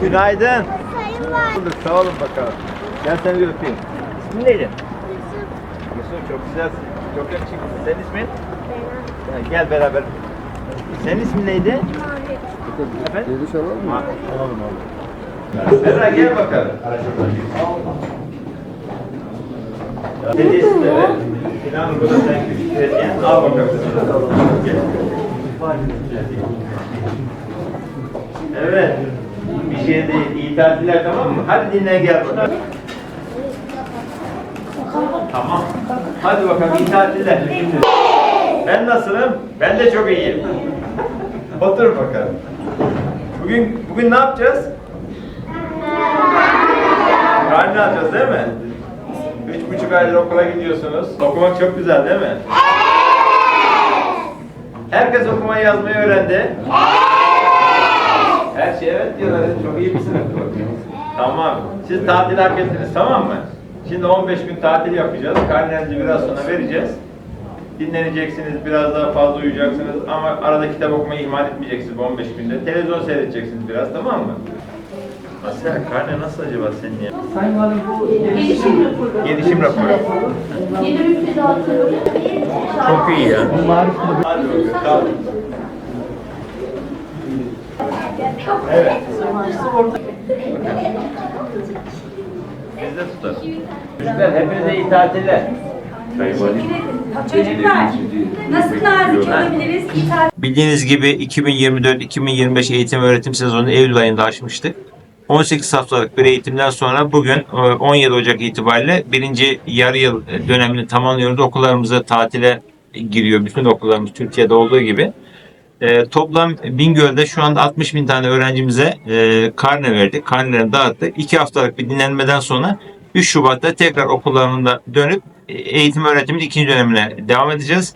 Günaydın. Sayın var. Bulduk, sağ olun bakalım. Gel seni bir öpeyim. İsmin neydi? Yusuf çok güzelsin. Çok yakışıklısın. Senin ismin? Ha, Gel beraber. Senin ismin neydi? Efendim? Geliş alalım mı? Alalım alalım. Berra gel bakalım. Hediyesi de ver. İnanın bu da sen küçük hediyen. Al bakalım. Gel. Evet. Bir şey değil. İyi tatiller tamam mı? Hadi dinle gel bakalım. Tamam. Hadi bakalım iyi tatiller. Ben nasılım? Ben de çok iyiyim. Otur bakalım. Bugün bugün ne yapacağız? Karne alacağız değil mi? Üç buçuk aydır okula gidiyorsunuz. Okumak çok güzel değil mi? Herkes okumayı yazmayı öğrendi. Her şey evet diyorlar. Çok iyi bir sınıf bu. Tamam. Siz tatil hak ettiniz tamam mı? Şimdi 15 gün tatil yapacağız. Karnenizi biraz sonra vereceğiz. Dinleneceksiniz, biraz daha fazla uyuyacaksınız ama arada kitap okumayı ihmal etmeyeceksiniz bu 15 günde. Televizyon seyredeceksiniz biraz tamam mı? Asya karne nasıl acaba senin ya? Sayın Valim bu gelişim raporu. Gelişim raporu. Yeni müfredatı. Çok iyi ya. Hadi bakalım. Evet. Biz de tutalım. Çocuklar hepinize iyi tatiller. Çocuklar nasıl nazik olabiliriz? İthal Bildiğiniz gibi 2024-2025 eğitim öğretim sezonu Eylül ayında açmıştık. 18 haftalık bir eğitimden sonra bugün e, 17 Ocak itibariyle birinci yarı yıl dönemini tamamlıyoruz. Okullarımıza tatile giriyor. Bütün okullarımız Türkiye'de olduğu gibi. E, toplam Bingöl'de şu anda 60 bin tane öğrencimize e, karne verdik. Karnelerini dağıttık. 2 haftalık bir dinlenmeden sonra 3 Şubat'ta tekrar okullarında dönüp e, eğitim öğretimin ikinci dönemine devam edeceğiz.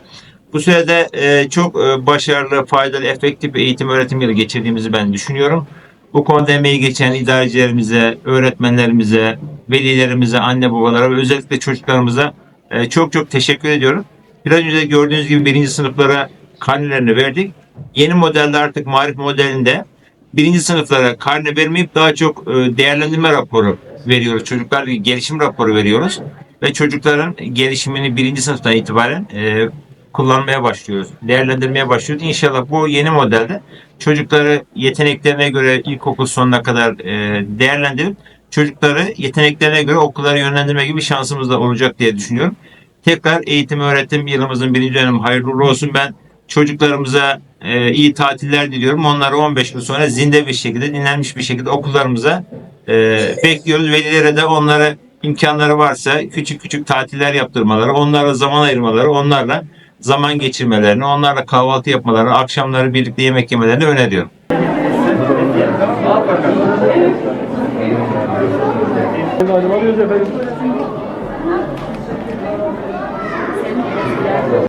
Bu sürede e, çok e, başarılı, faydalı, efektif bir eğitim öğretim yılı geçirdiğimizi ben düşünüyorum. Bu konuda emeği geçen idarecilerimize, öğretmenlerimize, velilerimize, anne babalara ve özellikle çocuklarımıza e, çok çok teşekkür ediyorum. Biraz önce gördüğünüz gibi birinci sınıflara karnelerini verdik. Yeni modelde artık marif modelinde birinci sınıflara karne vermeyip daha çok e, değerlendirme raporu veriyoruz. Çocuklar gelişim raporu veriyoruz. Ve çocukların gelişimini birinci sınıftan itibaren e, kullanmaya başlıyoruz. Değerlendirmeye başlıyoruz. İnşallah bu yeni modelde çocukları yeteneklerine göre ilkokul sonuna kadar e, değerlendirip çocukları yeteneklerine göre okullara yönlendirme gibi şansımız da olacak diye düşünüyorum. Tekrar eğitim öğretim yılımızın birinci dönemi hayırlı olsun. Ben çocuklarımıza e, iyi tatiller diliyorum. Onları 15 gün sonra zinde bir şekilde, dinlenmiş bir şekilde okullarımıza e, bekliyoruz. Velilere de onlara imkanları varsa küçük küçük tatiller yaptırmaları, onlara zaman ayırmaları, onlarla zaman geçirmelerini, onlarla kahvaltı yapmalarını, akşamları birlikte yemek yemelerini öneriyorum. Alıyoruz efendim.